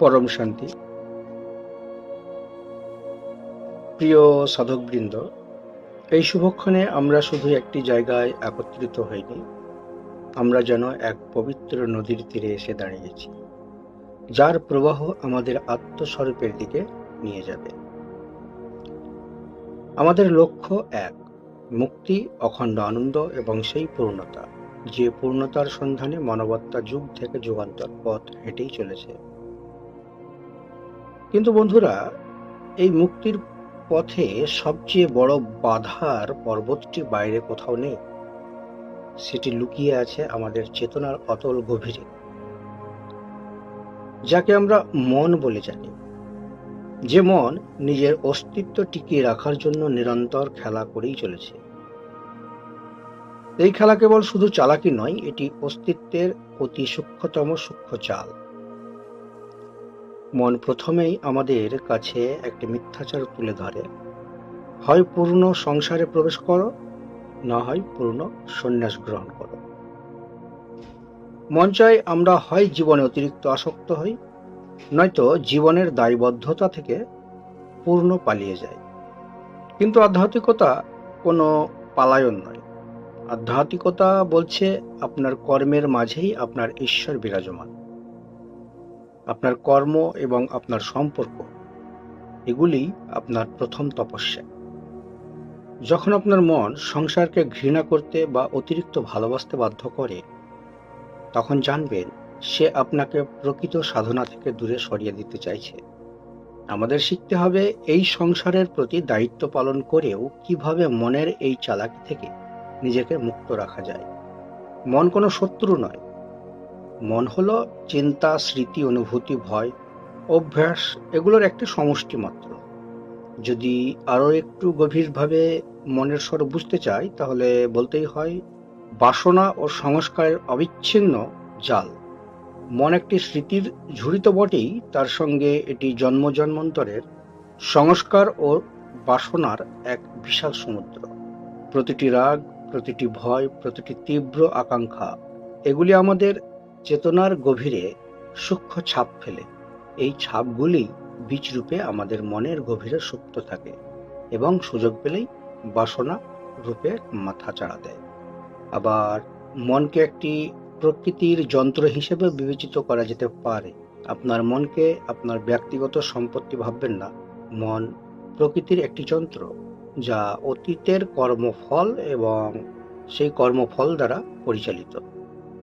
পরম শান্তি। প্রিয় সাধকবৃন্দ, এই শুভক্ষণে আমরা শুধু একটি জায়গায় একত্রিত হইনি। আমরা যেন এক পবিত্র নদীর তীরে এসে দাঁড়িয়েছি, যার প্রবাহ আমাদের আত্মস্বরূপের দিকে নিয়ে যাবে। আমাদের লক্ষ্য এক, মুক্তি, অখণ্ড আনন্দ এবং সেই পূর্ণতা, যে পূর্ণতার সন্ধানে মানবতা যুগ থেকে যুগান্তর পথ হেঁটেই চলেছে। কিন্তু বন্ধুরা, এই মুক্তির পথে সবচেয়ে বড় বাধার পর্বতটি বাইরে কোথাও নেই। সেটি লুকিয়ে আছে আমাদের চেতনার অতল গভীরে, যাকে আমরা মন বলে জানি। যে মন নিজের অস্তিত্ব টিকিয়ে রাখার জন্য নিরন্তর খেলা করেই চলেছে। এই খেলা কেবল শুধু চালাকি নয়, এটি অস্তিত্বের অতি সূক্ষ্মতম সূক্ষ্ম চাল। মন প্রথমেই আমাদের কাছে একটি মিথ্যাচার তুলে ধরে। হয় পূর্ণ সংসারে প্রবেশ করো, না হয় পূর্ণ সন্ন্যাস গ্রহণ করো। মন চাই আমরা হয় জীবনে অতিরিক্ত আসক্ত হই, নয়তো জীবনের দায়বদ্ধতা থেকে পূর্ণ পালিয়ে যায় কিন্তু আধ্যাত্মিকতা কোনো পালায়ন নয়। আধ্যাত্মিকতা বলছে আপনার কর্মের মাঝেই আপনার ঈশ্বর বিরাজমান। আপনার কর্ম এবং আপনার সম্পর্ক। এগুলি আপনার প্রথম তপস্যা। যখন আপনার মন সংসারকে ঘৃণা করতে বা অতিরিক্ত ভালোবাসতে বাধ্য করে, তখন জানবেন সে আপনাকে প্রকৃত সাধনা থেকে দূরে সরিয়ে দিতে চাইছে। আমাদের শিখতে হবে এই সংসারের প্রতি দায়িত্ব পালন করেও কীভাবে মনের এই চালাকি থেকে নিজেকে মুক্ত রাখা যায়। মন কোনো শত্রু নয় মন হলো চিন্তা, স্মৃতি, অনুভূতি, ভয়, অভ্যাস, এগুলোর একটি সমষ্টি মাত্র। যদি আরও একটু গভীরভাবে মনের স্বর বুঝতে চাই, তাহলে বলতেই হয়, বাসনা ও সংস্কারের অবিচ্ছিন্ন জাল। মন একটি স্মৃতির ঝুড়ি তো বটেই, তার সঙ্গে এটি জন্ম জন্মান্তরের সংস্কার ও বাসনার এক বিশাল সমুদ্র। প্রতিটি রাগ, প্রতিটি ভয়, প্রতিটি তীব্র আকাঙ্ক্ষা, এগুলি আমাদের চেতনার গভীরে সূক্ষ্ম ছাপ ফেলে। এই ছাপগুলি বীজরূপে আমাদের মনের গভীরে সুপ্ত থাকে এবং সুযোগ পেলেই বাসনা রূপে মাথা চাড়া দেয়। আবার মনকে একটি প্রকৃতির যন্ত্র হিসেবে বিবেচিত করা যেতে পারে। আপনার মনকে আপনার ব্যক্তিগত সম্পত্তি ভাববেন না। মন প্রকৃতির একটি যন্ত্র যা অতীতের কর্মফল এবং সেই কর্মফল দ্বারা পরিচালিত।